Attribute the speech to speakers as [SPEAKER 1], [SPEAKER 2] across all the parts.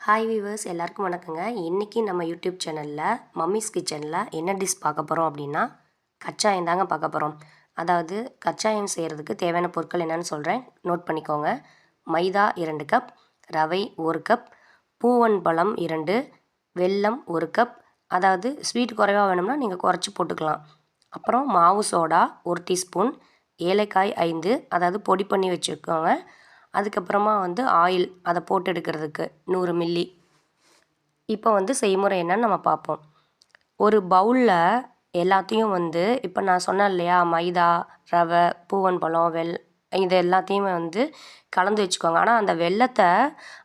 [SPEAKER 1] Hi viewers எல்லாருக்கும் வணக்கங்க. இன்றைக்கி நம்ம யூடியூப் சேனலில் மம்மிஸ் கிச்சனில் என்ன டிஷ் பார்க்க போகிறோம் அப்படின்னா கச்சாயம் தாங்க பார்க்க போகிறோம் அதாவது கச்சாயம் செய்கிறதுக்கு தேவையான பொருட்கள் என்னென்னு சொல்கிறேன் நோட் பண்ணிக்கோங்க. மைதா இரண்டு கப் ரவை ஒரு கப் பூவன் பழம் இரண்டு வெல்லம் ஒரு கப் அதாவது ஸ்வீட் குறைவாக வேணும்னா நீங்கள் குறைச்சி போட்டுக்கலாம். அப்புறம் மாவு சோடா ஒரு டீஸ்பூன் ஏலக்காய் ஐந்து அதாவது பொடி பண்ணி வச்சுக்கோங்க அதுக்கப்புறமா வந்து ஆயில் அதை போட்டு எடுக்கிறதுக்கு நூறு மில்லி. இப்போ வந்து செய்முறை என்னன்னு நம்ம பார்ப்போம். ஒரு பவுலில் எல்லாத்தையும் வந்து இப்போ நான் சொன்னேன் இல்லையா மைதா ரவை பூவன் பழம் வெல் இது எல்லாத்தையுமே வந்து கலந்து வச்சுக்கோங்க ஆனால் அந்த வெள்ளத்தை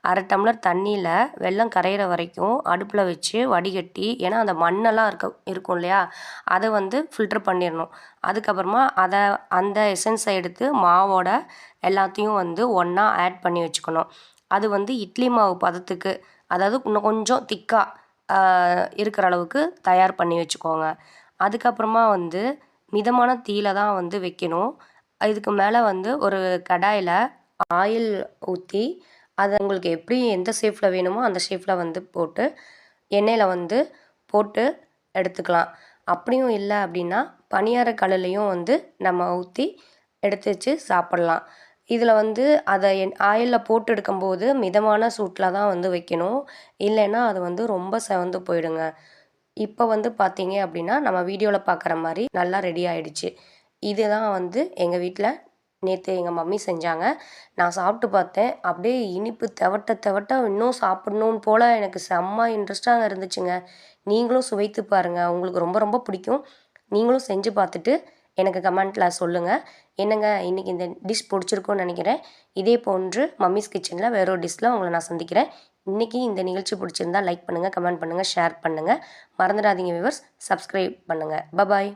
[SPEAKER 1] அரை டம்ளர் தண்ணியில் வெள்ளம் கரையிற வரைக்கும் அடுப்பில் வச்சு வடிகட்டி ஏன்னா அந்த மண்ணெல்லாம் இருக்க இருக்கும் இல்லையா? அதை வந்து ஃபில்டர் பண்ணிடணும். அதுக்கப்புறமா அதை அந்த எசன்ஸை எடுத்து மாவோட எல்லாத்தையும் வந்து ஒன்றா ஆட் பண்ணி வச்சுக்கணும். அது வந்து இட்லி மாவு பதத்துக்கு அதாவது இன்னும் கொஞ்சம் திக்காக இருக்கிற அளவுக்கு தயார் பண்ணி வச்சுக்கோங்க. அதுக்கப்புறமா வந்து மிதமான தீயில தான் வந்து வைக்கணும். இதுக்கு மேலே வந்து ஒரு கடாயில் ஆயில் ஊற்றி அதை உங்களுக்கு எப்படி எந்த ஷேஃபில் வேணுமோ அந்த ஷேஃபில் வந்து போட்டு எண்ணெயில் வந்து போட்டு எடுத்துக்கலாம். அப்படியும் இல்லை அப்படின்னா பனியார கல்லுலேயும் வந்து நம்ம ஊற்றி எடுத்து வச்சு சாப்பிட்லாம். இதில் வந்து அதை என் ஆயிலில் போட்டு எடுக்கும்போது மிதமான சூட்டில் தான் வந்து வைக்கணும். இல்லைன்னா அது வந்து ரொம்ப செவந்து போயிடுங்க. இப்போ வந்து பார்த்தீங்க அப்படின்னா நம்ம வீடியோவில் பார்க்குற மாதிரி நல்லா ரெடி ஆகிடுச்சு இதுதான் வந்து எங்கள் வீட்டில் நேற்று எங்கள் மம்மி செஞ்சாங்க. நான் சாப்பிட்டு பார்த்தேன். அப்படியே இனிப்பு தெவட்ட தெவட்ட இன்னும் சாப்பிட்ணும் போல் எனக்கு செம்ம இன்ட்ரெஸ்ட்டாக இருந்துச்சுங்க. நீங்களும் சுவைத்து பாருங்கள் உங்களுக்கு ரொம்ப ரொம்ப பிடிக்கும். நீங்களும் செஞ்சு பார்த்துட்டு எனக்கு கமெண்ட்டில் சொல்லுங்கள் என்னங்க இன்றைக்கி இந்த டிஷ் பிடிச்சிருக்கோன்னு நினைக்கிறேன். இதே போன்று மம்மிஸ் கிச்சனில் வேற ஒரு டிஷ்ஷில் உங்களை நான் சந்திக்கிறேன். இன்றைக்கி இந்த நிகழ்ச்சி பிடிச்சிருந்தா லைக் பண்ணுங்கள் கமெண்ட் பண்ணுங்கள் ஷேர் பண்ணுங்கள் மறந்துடாதீங்க விவர்ஸ் சப்ஸ்கிரைப் பண்ணுங்கள் பபாய்